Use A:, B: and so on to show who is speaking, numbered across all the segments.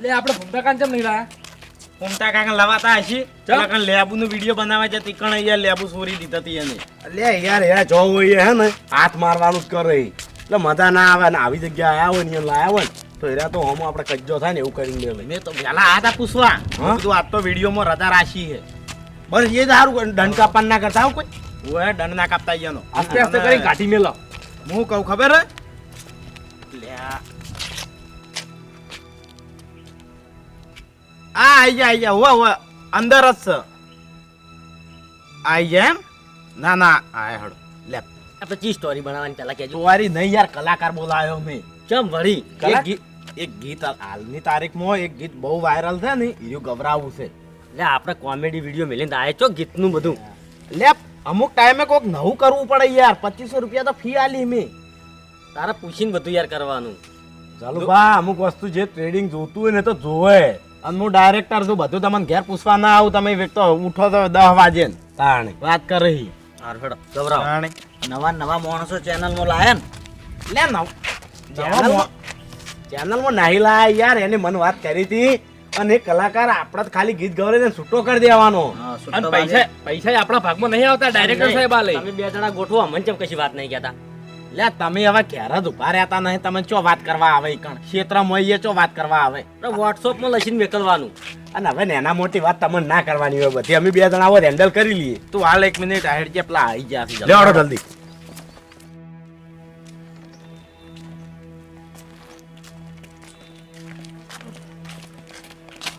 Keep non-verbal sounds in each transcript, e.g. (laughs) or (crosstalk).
A: લે આપણે ભૂમતા કાન ચમ નહીં લાયા?
B: ભૂમતા કાકા લવાતા હશી? પેલા લેબુ નો વીડિયો બનાવે છે તીકણ અહીંયા લેબુ સોરી દીધા તી એને.
C: લે યાર એ જો હોય હે ને હાથ મારવાનું જ કરે. એટલે મજા ના આવે ને આવી જગ્યા આયા હોય ને લાયા હોય તો એરા તો હમો આપણે કજ્જો થાય ને એવું કરીને લે
B: મેં તો પેલા આ તા પૂછવા
C: હા?
B: કીધું આજ તો વિડીયોમાં રજા રાશી છે.
C: બસ એ જ સારું દંડ કાપવા ના કરતા આવું કોઈ?
B: ઓએ દંડ ના કાપતા અહીંયાનો
A: આસ્તે આસ્તે કરી કાઢી મેલો.
B: હું કહું ખબર હે? લ્યા. આ આઈ જા આઈ જા હોવા હોવા અંદર જ છે આઈ જા એમ ના ના આ હડો લે
D: આપણે ચી સ્ટોરી બનાવવાની પેલા કેજો
B: ચોરી નહીં યાર કલાકાર બોલાયો મેં
D: ચમ વળી
B: એક ગીત હાલની તારીખમાં એક ગીત બહુ વાયરલ છે ને એ ગભરાવું છે
D: લે આપણે કોમેડી વીડિયો મેલીને આયે છો ગીતનું બધું
B: લે અમુક ટાઈમે કોક નવું કરવું પડે યાર પચીસો રૂપિયા તો ફી આલી મેં
D: તારા પૂછીને બધું યાર કરવાનું
C: ચાલુ બા અમુક વસ્તુ જે ટ્રેડિંગ જોતું હોય ને તો જોવે
B: અને હું ડાયરેક્ટર છું બધું તમને ઘેર પૂછવા ના આવું તમે વ્યક્તો ઉઠો તો દસ વાગે
C: તાણે.
B: વાત કરી.
D: ગભરાવ. નવા નવા માણસો ચેનલમાં લાયા ને.
B: લે નવ.
C: ચેનલમાં ચેનલમાં નાહી લાયા યાર એને મને વાત કરી હતી. અને એ કલાકાર આપણે જ ખાલી ગીત ગવરે છૂટો કરી દેવાનો.
A: અને પૈસા પૈસા આપણા ભાગમાં નહીં આવતા ડાયરેક્ટર સાહેબ આલે. લઈ
D: તમે બે જણા ગોઠવો અમને ચમ કશી વાત નહીં કહેતા?
B: લે તમે હવે ક્યારે જ ઊભા રહેતા નહીં તમે ચો વાત કરવા આવે કણ? ક્ષેત્રમાં એ ચો વાત કરવા આવે?
D: વોટ્સઅપમાં લખીને મેકલવાનું.
C: અને હવે નેના મોટી વાત તમને ના કરવાની હોય બધી. અમે બે જણા આવો હેન્ડલ કરી લઈએ.
B: તું હાલ એક મિનિટ હેડ જે પેલા આવી ગયા છે
C: લેવાડો જલ્દી.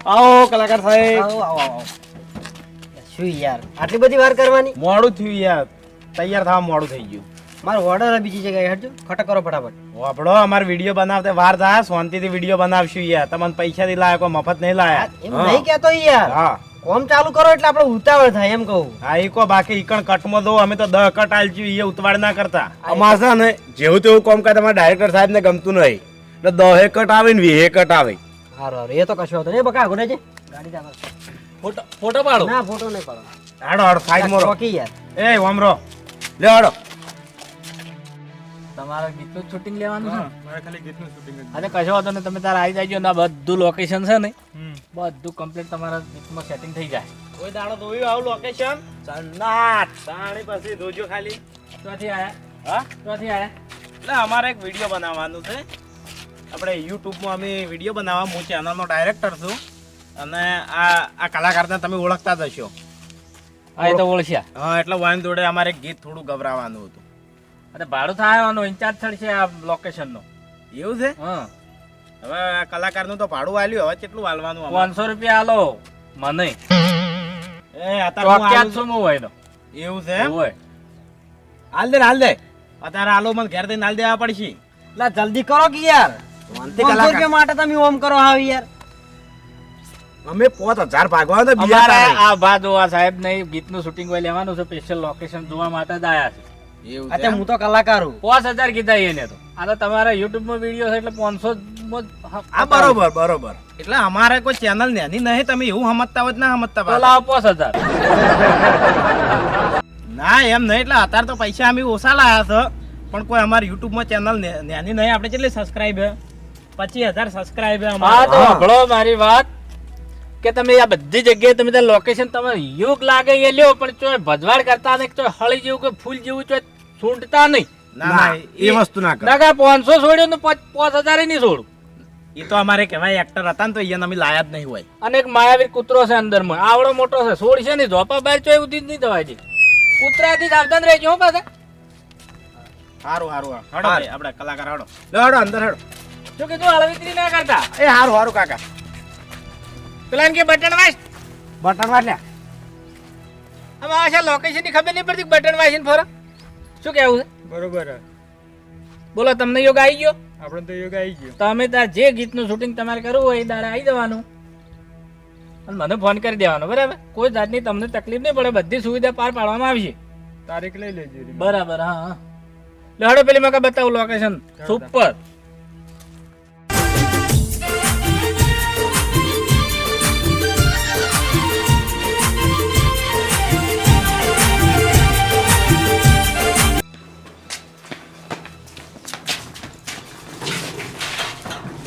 C: આવો કલાકાર સાહેબ.
D: આવો આવો આવો. શું યાર? આટલી બધી વાર કરવાની?
B: મોડું થયું યાર. તૈયાર થવા મોડું થઈ ગયું.
D: મારો ઓર્ડર બીજી જગ્યાએ હટજો. ખટક કરો ફટાફટ.
B: આપડો અમારે વીડિયો બનાવતે વાર થાય શાંતિથી વીડિયો બનાવશું યાર. તમને પૈસા થી લાયા કોઈ મફત નહીં લાયા.
D: એમ નહીં કહેતો યાર.
B: હા.
D: કોમ ચાલુ કરો એટલે આપણે ઉતાવળ થાય એમ કહું.
B: હા એ કો બાકી ઈકણ કટમાં દો અમે તો દહ કટ આલશું એ ઉતવાડ ના કરતા.
C: અમારે છે ને જેવું તેવું કોમ કાજ તમારા ડાયરેક્ટર સાહેબ ને ગમતું નહીં. એટલે દહે કટ આવે ને વીહે કટ આવે.
D: હારો હારો. એ તો કશું હતો નહીં. બકા ઘોડે છે ગાડી ચાલો.
A: ફોટો ફોટો પાડો.
D: ના ફોટો નહીં પાડો
B: હાડો હાડો ફાઈલ મોરો.
D: ચોકી યાર.
B: એ ઓમરો.
C: લે હાડો.
A: તમારા ગીતનું શૂટિંગ લેવાનું છે? અરે કશો વાંધો નહીં તમે તારે આવી જાયજો ના બધું લોકેશન છે ને બધું કમ્પ્લીટ તમારા ગીતમાં સેટિંગ થઈ જાય.
B: કોઈ દાડો ધોયું આવું લોકેશન સન્નાટ સાણી પછી ધોજો ખાલી.
A: ક્યાંથી આયા?
B: હા?
A: ક્યાંથી આયા?
B: એટલે અમારે એક વીડિયો બનાવવાનું છે. આપણે યુટ્યુબમાં અમે વીડિયો બનાવવા હું ચેનલનો ડાયરેક્ટર છું. અને આ આ કલાકારને તમે ઓળખતા જ હશો.
A: હા એ તો ઓળખ્યા.
B: હા એટલે વાન જોડે અમારે એક ગીત થોડું ગભરાવાનું હતું.
A: અરે ભાડું થાય ઇન્ચાર્જ થશે આ લોકેશનનો
B: એવું છે?
A: હા.
B: હવે કલાકાર કલાકારનું તો ભાડું આલ્યું હવે કેટલું આલવાનું?
A: પાંચસો રૂપિયા આલો મને.
B: એ અત્યારે
A: છું. હું હોય
B: એવું છે
A: હોય.
B: હાલ દે ને, હાલ દે. અત્યારે આલો મને ઘેર દઈને હાલ દેવા પડશે.
D: લા જલ્દી કરો કે યાર. પાંચસો રૂપિયા માટે તમે ઓમ કરો હાવ યાર.
C: અમે પોત હજાર ભાગવા તો બીજા
A: આ બા જોવા સાહેબ નહીં ગીતનું શૂટિંગ હોય લેવાનું છે સ્પેશિયલ લોકેશન જોવા માટે જ આયા છે.
B: એમ?
D: હું તો કલાકાર હું.
A: પાંચ હજાર કીધા એને તો. આ તો તમારા યુટ્યુબમાં વીડિયો છે એટલે પાંચસો
B: આ બરોબર બરોબર. એટલે અમારે કોઈ ચેનલ નેની નહીં તમે એવું સમજતા હોય ના સમજતા હોય
A: લાવો પાંચ હજાર.
B: ના એમ નહીં એટલે અત્યારે તો પૈસા અમે ઓછા લાયા છે. પણ કોઈ અમારી યુટ્યુબમાં ચેનલ નેની નહીં. આપણે કેટલી સબસ્ક્રાઇબ હે પચીસ હજાર સબસ્ક્રાઇબ હે અમારે
A: સાંભળો મારી વાત. કે તમે આ બધી જગ્યાએ તમે ત્યાં લોકેશન તમારે યુગ લાગે એ લ્યો પણ ચોય ભજવાડ કરતા નહીં ચોય હળી જેવું કે ફૂલ જેવું ચોય છૂટતા નહીં.
B: ના ના
C: એ વસ્તુ ના કર.
A: પાંચસો છોડ્યો ને પાંચ હજાર નહીં છોડું.
B: એ તો અમારે કહેવાય એક્ટર હતા ને તો એને અમે લાયા જ નહીં હોય.
A: અને એક માયાવીર કૂતરો છે અંદરમાં. આવડો મોટો છે. છોડ છે ને ઝોપા બહાર ચોય ઉધી જ નહીં દવાય છે. કૂતરાથી સાવધાન રહેજો હો પાછા.
B: સારું સારું હડો ભાઈ, આપણે કલાકાર હડો.
C: લે હાડો અંદર હાડો.
A: જો કે તું હળવિત્રી ના કરતા?
C: એ હારું સારું કાકા.
A: પેલા કે બટન વાઈસ
C: બટન વાટ લે
A: આમાં આ છે લોકેશનની ખબર નહીં પડતી બટન વાઈસ ફરો. શું કેવું છે?
E: બરોબર
A: બોલો તમને યોગ આવી ગયો?
E: આપણે તો યોગ આવી ગયો.
A: તમે તાર જે ગીતનું શૂટિંગ તમારે કરવું હોય એ દાડે આવી જવાનું. અને મને ફોન કરી દેવાનો બરાબર? કોઈ જાતની તમને તકલીફ નહીં પડે બધી સુવિધા પાર પાડવામાં આવશે
E: તારીખ લઈ લેજો
A: બરાબર. હા હા. પેલી મકા બતાવું લોકેશન સુપર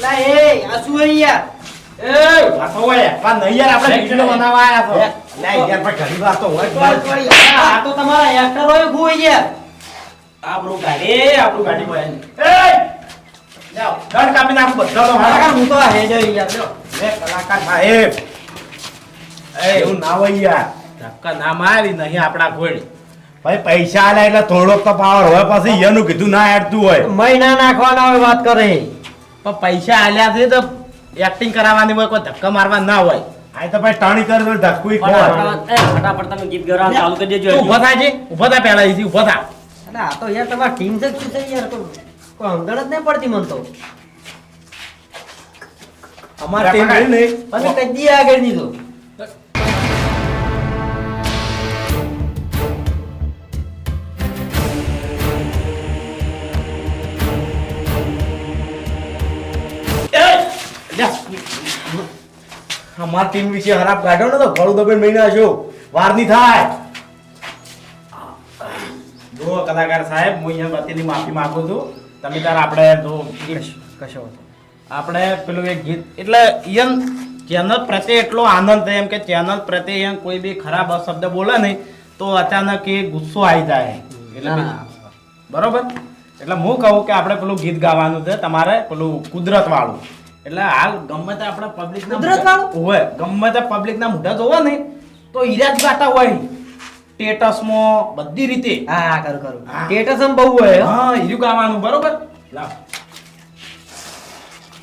D: લા એ આ શું હે યાર
B: એ વાતો હોય પણ નહીં યાર આપણે વિડિયો બનાવવા આયા છો.
C: લે યાર પણ ઘણી વાર તો હોય જ
D: બસ
C: નહીં.
D: વળી, આ તો તમારા એક્ટર હોય ભૂઈ ગયા
B: આપણું ગાડી આપણું ગાડી હોય. એ જાઓ દંડ કાપી નાખું બધા તો.
D: કલાકાર
B: હારા
D: હું તો હે જઈ યાર લ્યો.
B: લે કલાકાર સાહેબ. એ
C: એવું ના હોય યાર.
B: ધક્કા ના મારી નહીં આપણા કોઈ
C: ભાઈ પૈસા આલે એટલે થોડોક તો પાવર હોય પછી એનું કીધું ના હેડતું હોય.
D: મહિના નાખવાના હોય વાત કરે.
B: પણ પૈસા આલ્યા છે તો એક્ટિંગ કરાવવાની હોય કોઈ ધક્કા મારવા ના હોય.
C: આ તો ભાઈ ટાણી કર તો ધક્કું ય
D: ફટાફટ તમે ગીત ગાવાનું ચાલુ કરી દેજો
B: તું ઊભો થાય છે ઊભો થા પહેલા ઈથી ઊભો થા.
D: અને આ તો યાર તમારી ટીમ છે શું છે યાર? તો કોઈ અંગળ જ નહીં પડતી મન તો.
C: અમાર ટીમ નહીં ને?
D: કદી આગળ દીધો
C: અમારી ટીમ વિશે ખરાબ કાઢો ને તો ઘણું દબાઈ મહિના છો વારની થાય.
B: જો કલાકાર સાહેબ હું અહીંયા વતીની માફી માંગુ છું. તમે તાર આપણે જો
D: કશો
B: આપણે પેલું એક ગીત એટલે ઈયન ચેનલ પ્રત્યે એટલો આનંદ થાય એમ કે ચેનલ પ્રત્યે ઈયન કોઈ બી ખરાબ શબ્દ બોલે નહીં તો અચાનક એ ગુસ્સો આવી જાય. એટલે. બરોબર? એટલે હું કહું કે આપણે પેલું ગીત ગાવાનું છે તમારે પેલું કુદરત વાળું એટલે હાલ ગમે તે આપણા પબ્લિક
D: કુદરત
B: હોય ગમે તે પબ્લિક ના મોઢા જોવા ને તો ઈરા ગાતા હોય. સ્ટેટસમાં બધી રીતે.
D: હા કરું કરું સ્ટેટસ આમ બહુ હોય હા.
B: ઈર્યું ગાવાનું બરોબર? લાવ.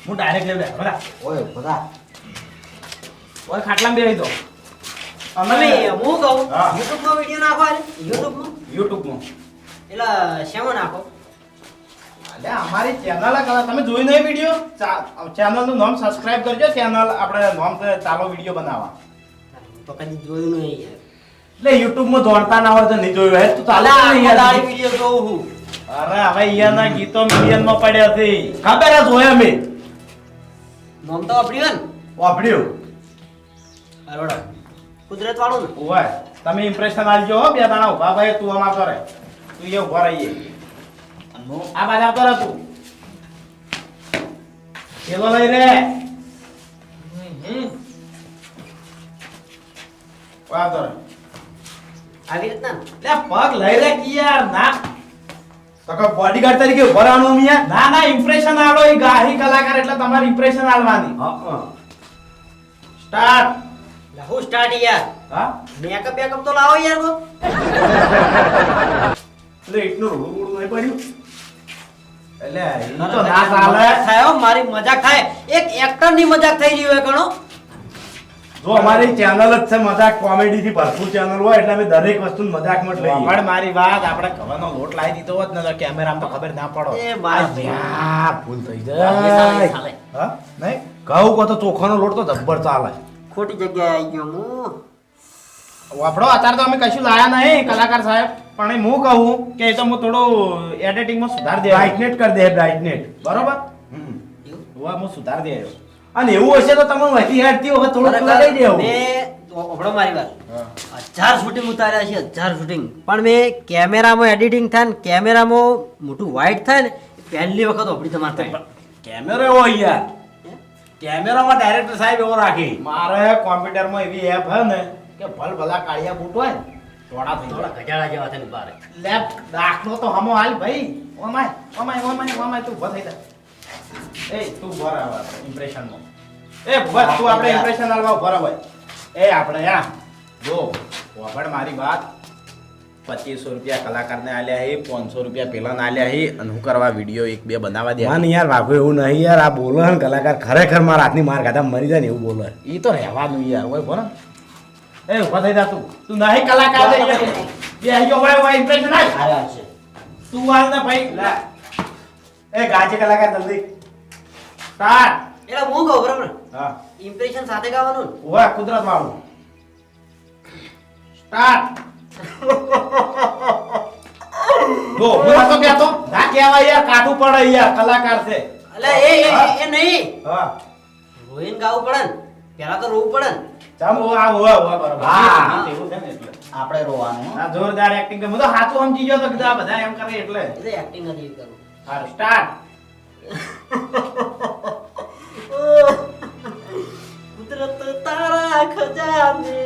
B: હું ડાયરેક્ટ લેવડે બરા
D: ઓય બધા
B: ઓય ખાટલામાં બેહી દો
D: તમે હું કહું? યુટ્યુબમાં વિડિયો નાખો માં
B: યુટ્યુબમાં
D: એટલે શેમાં નાખો?
B: અલે અમારી ચેનલ તમે જોઈ નહીં વીડિયો ચેનલનું નામ સબસ્ક્રાઇબ કરજો ચેનલ આપણે નામ ચાલો વીડિયો બનાવવા.
D: તો કદી જોયું નહીં યાર.
C: એટલે યુટ્યુબમાં દોડતા ના હોય તો નહીં જોયું હે? તો ચાલે
D: વિડિયો જોઉં હું.
B: અરે હવે અહીંયાના ગીતો મિલિયનમાં પડ્યા છે.
C: ખબર જ હોય અમે.
D: નામ તો આપડ્યું ને?
C: વાપર્યું.
D: બરોબર કુદરત વાળું ને?
B: ઓય તમે ઇમ્પ્રેશન આલજો હો બે દાણા ઊભા ભાઈ તું અમાર કરે. તું એ ઊભા રહીએ. આ બાજુ આવતો રહે તું. પેલો લઈ રે. આવતો
D: આવી રીતના?
B: લે પગ લઈ રે કે યાર ના.
C: તો કે બોડીગાર્ડ તરીકે ઊભા રહેવાનું અમે
B: ના ના ઇમ્પ્રેશન આલો એ ગાહી કલાકાર એટલે તમારે ઇમ્પ્રેશન આલવાની.
C: હા.
B: સ્ટાર્ટ
D: એટલે સ્ટાર્ટ યાર.
B: હા?
D: મેકઅપ બેકઅપ તો લાવો યાર તો
C: એટલે (laughs) એટલું રૂડું રૂડું નહીં પડ્યું.
B: એટલે ઈ તો ના ચાલે
D: મજાક થાય મારી મજાક થાય. એક એક્ટરની મજાક થઈ રહી હોય ઘણો.
C: જો અમારી ચેનલ જ છે મજાક કોમેડી થી ભરપૂર ચેનલ હોય એટલે અમે દરેક વસ્તુ મજાકમાં જ લઈએ.
B: પણ મારી વાત આપણે ખવાનો લોટ લાવી દીધો હોત ને તો કેમેરામાં તો ખબર ના પડો.
D: એ મારી
C: ભૂલ થઈ જાય.
B: હા? નહીં?
C: ઘઉં કો તો ચોખાનો લોટ તો જબ્બર ચાલે.
D: ખોટી જગ્યાએ આવી ગયો હું.
B: આપણો અત્યારે તો અમે કશું લાયા નહીં કલાકાર સાહેબ. પણ હું કહું કે એ તો હું થોડું એડિટિંગમાં સુધાર દે
C: બ્રાઇટનેટ કરી દે બ્રાઇટનેટ
B: બરોબર?
C: હમ.
B: હું સુધાર દે
C: અને એવું હશે તો તમે વધી હાડતી વખત થોડું લગાઈ દેવું.
D: મેં ઓભળો મારી વાત. હજાર શૂટિંગ ઉતાર્યા છે હજાર શૂટિંગ પણ મેં કેમેરામાં એડિટિંગ થાય ને કેમેરામાં મોટું વાઇટ થાય ને પહેલી વખત ઓપડી તમારે થાય.
C: કેમેરો એવો અહીંયા કેમેરામાં ડાયરેક્ટર સાહેબ એવો રાખી.
B: મારે કોમ્પ્યુટરમાં એવી એપ હે ને કે ભલ ભલા કાળિયા બૂટ હોય ને થોડા થઈ
D: થોડા ગજાળા જેવા થઈને બારે રહે.
B: દાખલો તો હમો હાલ ભાઈ. ઓમાય ઓમાય ઓમાય ઓમાય તું ઊભો થઈ જા. એ તું ઊભો રહે હવે ઇમ્પ્રેશનમાં એ બસ તું આપણે ઇમ્પ્રેશન આલવા ઊભો ભાઈ. એ આપણે આ જો વાપડ મારી વાત. પચીસો રૂપિયા કલાકારને આલ્યા હે પાંચસો રૂપિયા પેલાને આલ્યા હે અને હું કરવા વીડિયો એક બે બનાવવા દે.
C: માન યાર વાઘો એવું નહીં યાર આ બોલો હે ને કલાકાર ખરેખર મારા હાથની માર ખાતા મરી જાય ને એવું બોલો
B: એ તો રહેવાનું યાર હોય બોલો એ ઊભા થઈ જા તું. તું નહીં કલાકાર છે યાર. બે આયો ભાઈ ભાઈ ઇમ્પ્રેશન આલ
D: આવ્યા છે.
B: તું હાલ ને ભાઈ. લે.
C: એ ગાજે કલાકાર જલ્દી.
B: સ્ટાર્ટ
D: એટલે હું કહું બરાબર?
B: હા.
D: ઇમ્પ્રેશન સાથે ગાવાનું?
B: ઓય કુદરત વાળું સ્ટાર્ટ જો હું નતો કહેતો ના કહેવાય યાર કાઢું પડે યાર કલાકાર છે.
D: અલે એ એ- એ એ નહીં.
B: હા.
D: રોઈન ગાવું પડે ને. પહેલા તો રોવું પડે ને.
B: ઓ આ ઓય ઓય બરોબર
C: હા.
B: એવું છે ને એટલે.
D: આપણે રોવાનું.
B: આ જોરદાર એક્ટિંગ હું તો સાચું સમજી ગયો તો કીધું આ બધા એમ કરે એટલે.
D: એટલે એક્ટિંગ નથી કરવું
B: હા સ્ટાર્ટ
D: લાખ જાને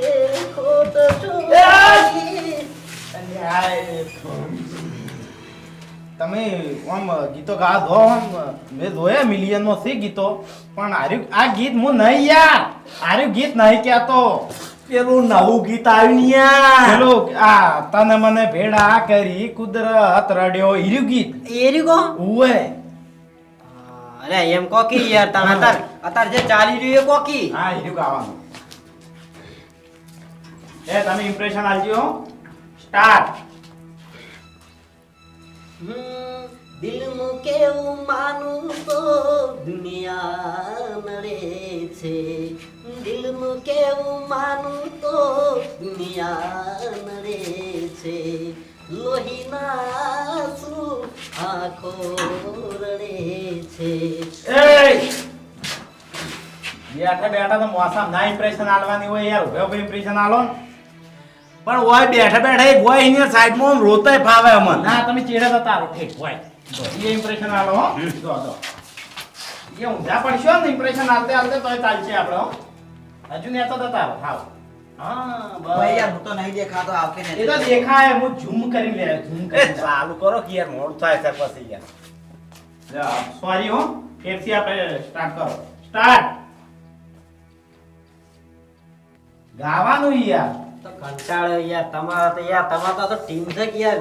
D: ખોટ છોડી
B: તમે આમ ગીતો ગા દો મેં જોયા મિલિયનમાં છે ગીતો. પણ આ ગીત હું નહીં યાર. આર્યું ગીત નહીં કહેતો.
C: પેલું નવું ગીત આવ્યું
B: પેલું આ તને મને ભેડા કરી કુદરત રડ્યો ઈર્યું ગીત.
D: એરી કો
B: ઉવે.
D: અરે એમ કોકી યાર તને અતાર અતાર જે ચાલી રહ્યું એ કોકી.
B: હા ઈર્યું ગાવાનું. એ તમે ઇમ્પ્રેશન આલજો સ્ટાર્ટ
D: દિલ કેવું માનું તો દુનિયા નડે છે. દિલનું કેવું માનું તો દુનિયા નડે છે. લોહીના સુ આંખો રડે છે.
B: એ બેઠા બેઠા તો મોસમ ના ઇમ્પ્રેશન આલવાની હોય યાર ઉભે ઉભે ઇમ્પ્રેશન આલો
C: પણ હોય બેઠા બેઠા એક હોય અહીંયા સાઈડમાં આમ રોતાય ફાવે અમને.
B: ના તમે ચેડે તો તારો ઠીક હોય. એ ઇમ્પ્રેશન આલો હો. દો દો એ ઊંધા પડશો ને ઇમ્પ્રેશન આલતે આલતે તોય ચાલશે આપણે હો. હજુ ને તો તારો હાવ હા
F: ભાઈ યાર હું તો નહીં દેખાતો આવકે
B: એ તો દેખાય હું ઝૂમ કરી લે ઝૂમ કરી
C: ચાલુ કરો કે યાર મોડું થાય છે પછી યાર.
B: સોરી હો ફેરથી આપણે સ્ટાર્ટ કરો. સ્ટાર્ટ ગાવાનું યાર.
D: તો કંટાળો યાર તમારા તો યાર તમારા તો ટીમ છે કે યાર?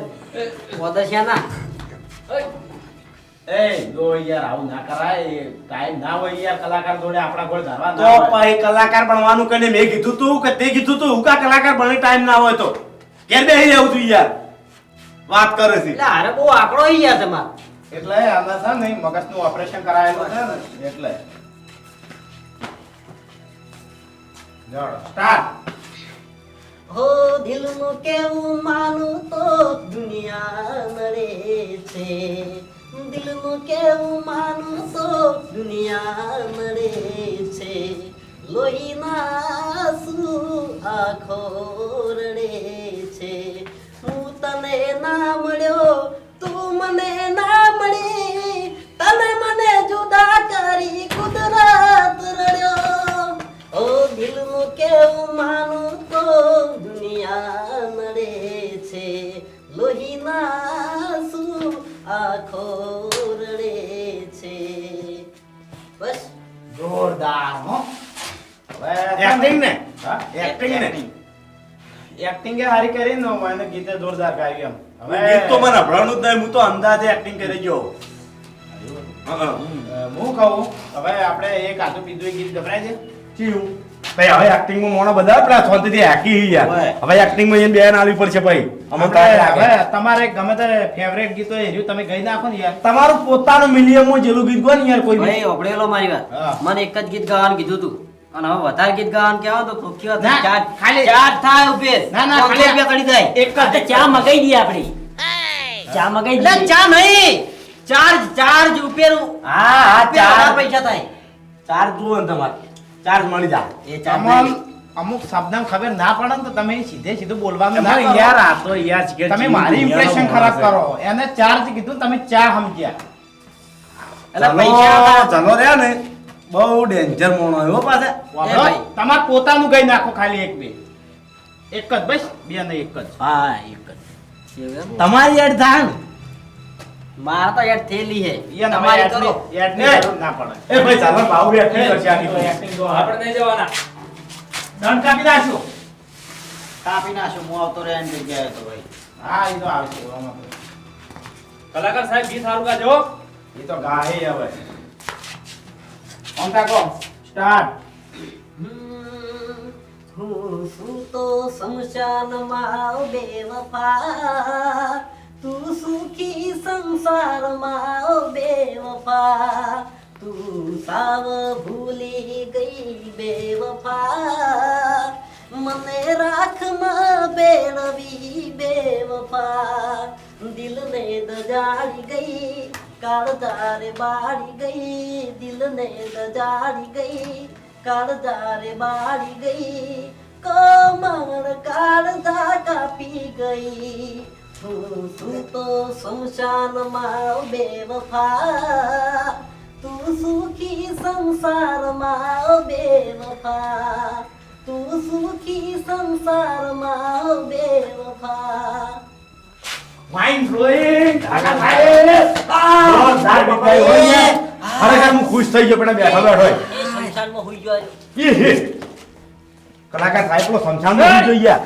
D: ઓદશિયા ના
B: એ જો યાર આવું ના કરાય ટાઈમ ના હોય યાર કલાકાર જોડે આપણા ગોળ ધરવા
C: તો પછી કલાકાર બનવાનું કને મેં કીધું તું કે તે કીધું તું હું કા કલાકાર બને ટાઈમ ના હોય તો? ઘેર જવું તું યાર. વાત કરે છે.
D: એટલે હારે બહુ આકડો યાર તમારે
B: એટલે આના છે ને મગજનું ઓપરેશન કરાયેલું છે ને એટલે. સ્ટાર્ટ
D: હો દિલનું કેવું માનું તો દુનિયા નડે છે. દિલનું કેવું માનું દુનિયા મળે છે લોહીના શું આખો રડે છે હું તને ના મળ્યો તું મને ના મળી તને મને જુદા કરી
C: એક્ટિંગ
B: એ હારી કરી ને મને ગીતે જોરદાર ગાયું એમ.
C: હવે ગીત તો મને હભળાનું જ નહીં હું તો અંદાજે એક્ટિંગ કરી ગયો હું
B: કહું હવે આપણે એક આટલું પીધું એક ગીત ગભરાય છે?
C: ચીયું ભાઈ હવે એક્ટિંગમાં મોણો બધા પેલા શાંતિથી હાકી હી યાર. હવે એક્ટિંગમાં એને બેન આવી પડશે ભાઈ.
B: હવે તમારે ગમે તે ફેવરેટ ગીત એ રહ્યું તમે ગઈ નાખો ને યાર.
C: તમારું પોતાનું મિલિયમ જેલું ગીત ગો ને યાર કોઈ.
D: ભાઈ ઓપડેલો મારી વાત. મને એક જ ગીત ગાવાનું કીધું તું. અને હવે વધારે ગીત ગાવાનું કેવા તો ચાર
B: ખાલી-
D: ચાર થાય ઉપેશ
B: ના, ના, ખાલી-
D: બે કરી જાય
B: એક જ-
D: ચા મગાઈ દઈએ આપણી. ચા મગાઈ દઈએ. ચા નહીં. ચાર ચાર જ ઉપેર
C: હા હા ચાર
D: પૈસા થાય.
C: ચાર જુઓ તમારે. ચાર મળી જા
D: એ ચાર
B: અમુક શબ્દમાં ખબર ના પડે ને તો તમે સીધે સીધું બોલવાનું ના
C: યાર આ તો યાર
B: તમે મારી ઇમ્પ્રેશન ખરાબ કરો. એને ચાર્જ કીધું તમે ચા સમજ્યા.
D: એટલે પૈસા
C: ચલો રહ્યા ને. બહુ ડેન્જર મોણો આવ્યો પાછા.
B: વાપરો. તમારે પોતાનું ગઈ નાખો ખાલી એક બે. એક જ બસ બે ને એક જ.
D: હા એક જ.
C: તમારી એડ થાય ને
D: મારે તો એડ થેલી હે.
B: એ
D: તમારી કરો.
C: એડ
B: ને ના પડે.
C: એ ભાઈ ચાલો બાબુ એક્ટિંગ કરશે આની
B: એક્ટિંગ તો
A: આપણે નહીં જવાના.
B: દંડ કાપી નાખશું
F: કાપી નાખ્યો હું આવતો રહે એની જગ્યાએ તો ભાઈ.
B: હા એ તો આવશે
A: કલાકાર સાહેબ ગીત સારું ગાજો
B: એ તો ગાહે હવે. કાકો સ્ટાર્ટ
D: હું શું તો શમશાનમાં બેવફા તું સુખી સંસારમાં બેવફા તું સાવ ભૂલી ગઈ બેવફા મને રાખમાં બેળવી બેવફા દિલને દજાડી ગઈ કાળજારે બાળી ગઈ, દિલને દજાડી ગઈ, કાળજારે બાળી ગઈ કમર કાળજા કાપી ગઈ. તું તો શમશાનમાં બેવફા? તું સુખી સંસારમાં બેવફા? તું સુખી સંસારમાં બેવફા?
B: માઇન્ડ બ્લોઈંગ કાકા સાહેબ જોરદાર બીજાઈ હોય યાર. ખરેખર હું ખુશ થઈ ગયો પણ બેઠો બેઠો.
D: એ સંસારમાં હોઈ ગયો.
B: કલાકાર સાહેબ પેલો સમસાનમાં ઊભી જોઈએ યાર.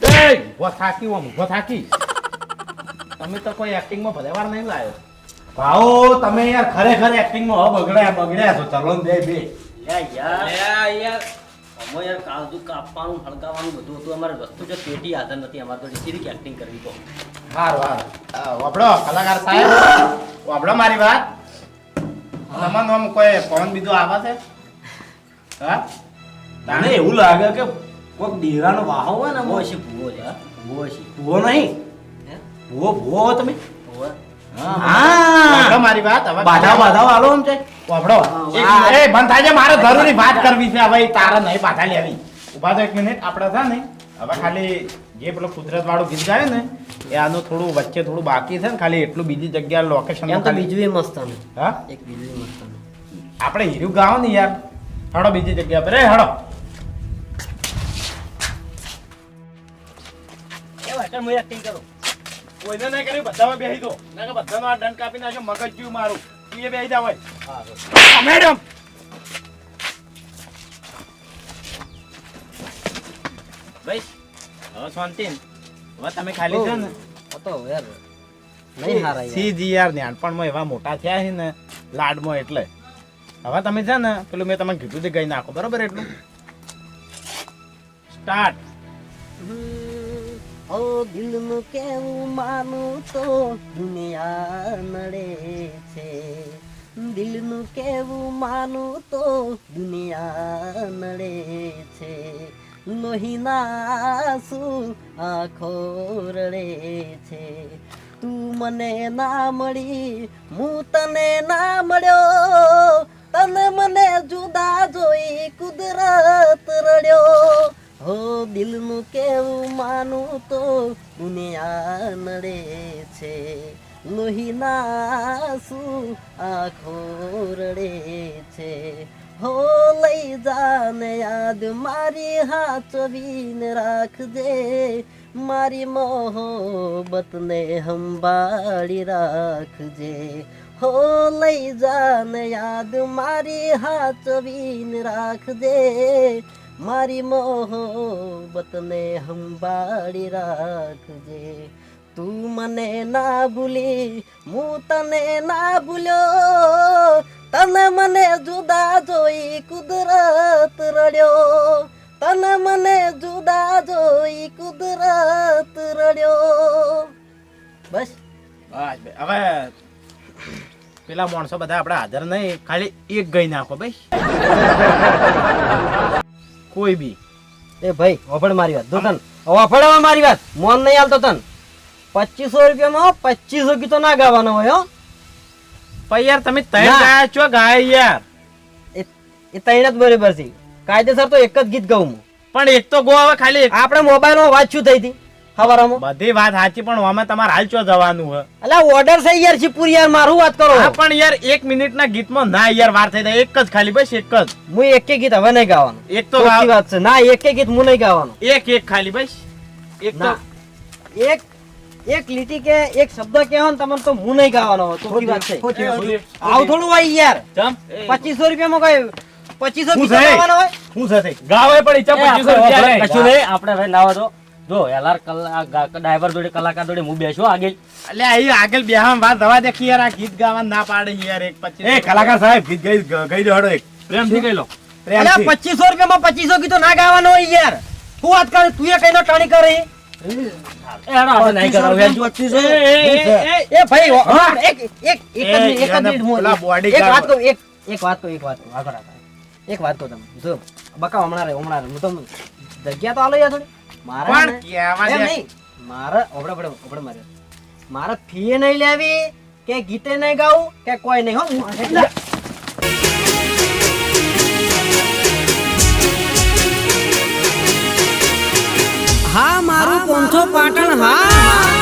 B: એ! ઊભો થાકી હું ઊભો થાકી. તમે તો કોઈ એક્ટિંગમાં ભલે વાર નહીં લાયો. ભાઓ તમે યાર ખરેખર એક્ટિંગમાં હો બગડ્યા બગડ્યા છો. ચલો દે બે બે.
D: યા યાર યાર અમે યાર કાળજું કાપવાનું હળગાવવાનું બધું હતું. અમારે વસ્તુ છે પેટી હાજર નથી. અમારે તો સીધી એક્ટિંગ કરવી તો.
B: હાર હારું. વાપડો કલાકાર સાહેબ. વાપડો મારી વાત. તમને આમ કોઈ ફોન બીજો આવે છે? હા?
C: તને એવું લાગે કે કોઈક દીરાનો વાહો હોય ને
D: ભૂવો છે ભૂવો છે હા? ભૂવો છે
C: ભૂવો નહીં.
D: હે?
C: ભૂવો ભૂવો તમે.
D: ભૂવો?
B: મારી વાત હવે
C: બાધા બાધા આલો આમ છે?
B: વાપડો એ બંધ થાય છે મારે જરૂરી વાત કરવી છે. હવે તારે નહીં પાછા લેવી. ઊભા તો એક મિનિટ આપણે છે ને હવે ખાલી જે પેલું કુદરત વાળું ગીત ગાય ને એ આનું થોડું વચ્ચે થોડું બાકી છે ને ખાલી એટલું બીજી જગ્યા લોકેશન
D: બીજું એ મસ્ત
B: હા?
D: એક બીજું મસ્ત
B: આપણે હીરું ગાવ ને યાર. હડો બીજી જગ્યા પર. હડો.
D: એ વાટણ હું acting કરું.
B: કોઈને ના કર્યું બધામાં બેસી દો. ના કે બધાનો આ દંડ કાપી નાખ્યો મગજ જ્યું મારું. તું એ બેસી જા હોય. મેડમ. ભાઈ હવે શાંતિ હવે તમે ખાલી છો ને.
D: હતો તો યાર નહીં હારા યાર.
B: નાનપણમાં એવા મોટા થયા છે ને લાડમાં એટલે. હવે તમે છે ને પેલું મેં તમને કીધું તે ગઈ નાખો. બરોબર એટલું? સ્ટાર્ટ.
D: ઓ દિલનું કેવું માનું તો દુનિયા નડે છે. દિલનું કેવું માનું તો દુનિયા નડે છે. લોહીના શું આખો રડે છે. તું મને ના મળી, હું તને ના મળ્યો. તને મને જુદા જોઈ કુદરત રડ્યો. હો દિલનું કેવું માનું તો દુનિયા નડે છે. લોહીના સુ આખો રડે છે. હો લઈ જાને યાદ, મારી હાચવીને રાખજે. મારી મોહબતને સંભાળી રાખજે. હો લઈ જાને યાદ, મારી હાચવીને રાખજે. મારી મોહબતને સંભાળી રાખજે. તું મને ના ભૂલી, હું તને ના ભૂલ્યો. તને મને જુદા જોઈ કુદરત રડ્યો. તને મને જુદા જોઈ કુદરત રડ્યો. બસ.
B: બસ હવે પેલા માણસો બધા આપણે હાજર નહીં, ખાલી એક ગઈ નાખો ભાઈ કોઈ બી.
D: એ ભાઈ વફડ મારી વાત. દો તન વફડ મારી વાત. મોન નહીં હાલતો તન. પચીસો રૂપિયામાં પચીસો ગીતો ના ગાવાનો હોય હો.
B: પણ યાર તમે
D: તૈયાર.
B: ગાયા છો ગાય યાર.
D: એ એ ત્રણ જ બરાબર છે. કાયદેસર તો એક જ ગીત ગાઉં હું.
B: પણ એક તો ગો હવે ખાલી.
D: આપણે મોબાઈલમાં વાત શું થઈ હતી? હવારામાં
B: બધી વાત સાચી પણ આમાં તમારે હાલ ચો જવાનું હે?
D: અલા ઓર્ડર છે યાર શિવપુર યાર મારું વાત કરો.
B: હા પણ યાર એક મિનિટ ના ગીતમાં ના યાર વાર થઈ જાય. એક જ ખાલી બસ એક જ.
D: હું એક ગીત હવે નહીં ગાવાનું.
B: એક તો
D: વાત છે. ના એક ગીત હું નહીં ગાવાનું.
B: એક એક ખાલી બસ. એક તો
D: એક એક લીટી કે એક શબ્દ કહેવાનો ને તમને તો હું નહીં ગાવાનો ચોખ્ખી વાત છે. આવું થોડું હોય યાર. પચીસો રૂપિયામાં કઈ પચીસો ગીતો હોય?
B: હું છે
A: ગાવે પણ ઈચ્છા પચીસો રૂપિયા
G: કશું નહીં આપણે ભાઈ લાવો તો. જો એલાર ડ્રાઈવર જોડે કલાકાર જોડે હું બેસો આગળ
B: એટલે અહીં આગળ બેહવામાં વાત દવા દેખી યાર આ ગીત ગાવા ના પાડે યાર એક પછી
C: એ કલાકાર સાહેબ ગીત ગઈ ગઈ દો હડો એક.
A: પ્રેમથી ગઈ લો
D: અલ્યા
C: પ્રેમથી.
D: પચીસો રૂપિયામાં પચીસો ગીતો ના ગાવાનો હોય યાર. તું વાત કરે? તું એ કઈ નો ટાણી કરે? એક વાત કહું એક એક વાત કહું એક વાત કહું. આગળ આગળ. એક વાત કહું તમે જો બકા હમણાં રે હમણાં હું તમને જગ્યા તો આલો યાર થોડી. મારે
B: પણ
D: ને- એમ નહીં. મારે ઓબડે ઓબડે ઓબડે મારે. મારે ફી નહીં લેવી કે ગીતે નહીં ગાવું કે કોઈ નહીં હો. હું હા મારું પોંથો પાટણ હા.